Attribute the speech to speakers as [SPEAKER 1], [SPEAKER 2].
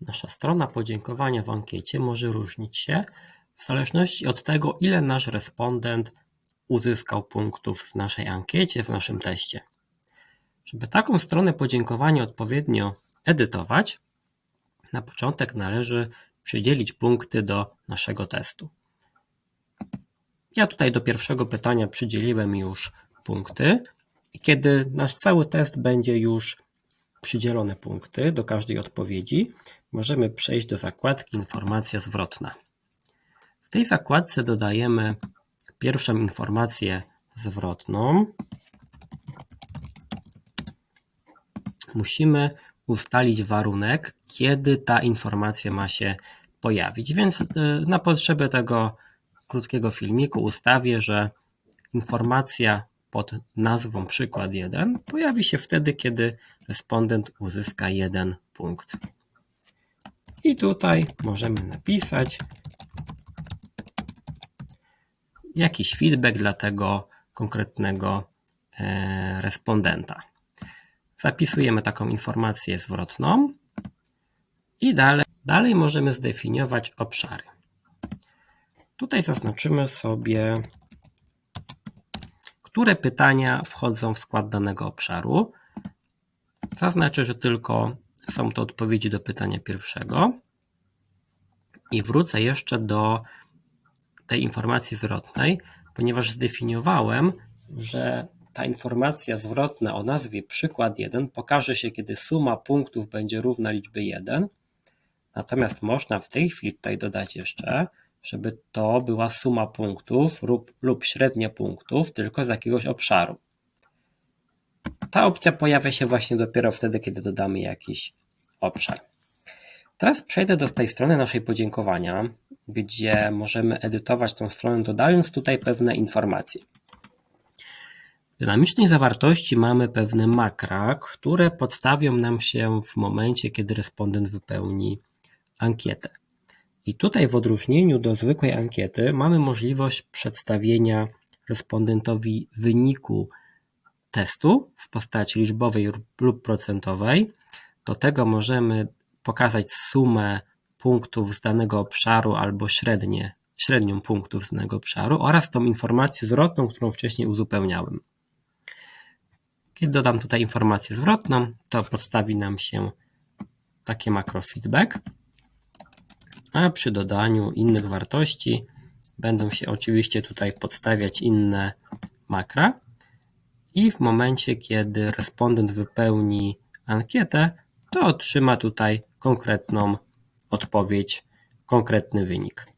[SPEAKER 1] Nasza strona podziękowania w ankiecie może różnić się w zależności od tego, ile nasz respondent uzyskał punktów w naszej ankiecie, w naszym teście. Żeby taką stronę podziękowania odpowiednio edytować, na początek należy przydzielić punkty do naszego testu. Ja tutaj do pierwszego pytania przydzieliłem już punkty i kiedy nasz cały test będzie już przydzielone punkty do każdej odpowiedzi, możemy przejść do zakładki Informacja zwrotna. W tej zakładce dodajemy pierwszą informację zwrotną. Musimy ustalić warunek, kiedy ta informacja ma się pojawić. Więc y, na potrzeby tego krótkiego filmiku ustawię, że informacja pod nazwą przykład 1 pojawi się wtedy, kiedy respondent uzyska jeden punkt. I tutaj możemy napisać jakiś feedback dla tego konkretnego e, respondenta. Zapisujemy taką informację zwrotną i dalej, dalej możemy zdefiniować obszary. Tutaj zaznaczymy sobie, które pytania wchodzą w skład danego obszaru. Zaznaczę, że tylko są to odpowiedzi do pytania pierwszego. I wrócę jeszcze do tej informacji zwrotnej, ponieważ zdefiniowałem, że ta informacja zwrotna o nazwie przykład 1 pokaże się, kiedy suma punktów będzie równa liczbie 1. Natomiast można w tej chwili tutaj dodać jeszcze, żeby to była suma punktów lub, lub średnia punktów tylko z jakiegoś obszaru. Ta opcja pojawia się właśnie dopiero wtedy, kiedy dodamy jakiś obszar. Teraz przejdę do tej strony naszej podziękowania, gdzie możemy edytować tą stronę, dodając tutaj pewne informacje. W dynamicznej zawartości mamy pewne makra, które podstawią nam się w momencie, kiedy respondent wypełni ankietę. I tutaj w odróżnieniu do zwykłej ankiety mamy możliwość przedstawienia respondentowi wyniku testu w postaci liczbowej lub procentowej. Do tego możemy pokazać sumę punktów z danego obszaru albo średnie, średnią punktów z danego obszaru oraz tą informację zwrotną, którą wcześniej uzupełniałem. Kiedy dodam tutaj informację zwrotną, to podstawi nam się takie makro feedback, a przy dodaniu innych wartości będą się oczywiście tutaj podstawiać inne makra i w momencie, kiedy respondent wypełni ankietę, to otrzyma tutaj konkretną odpowiedź, konkretny wynik.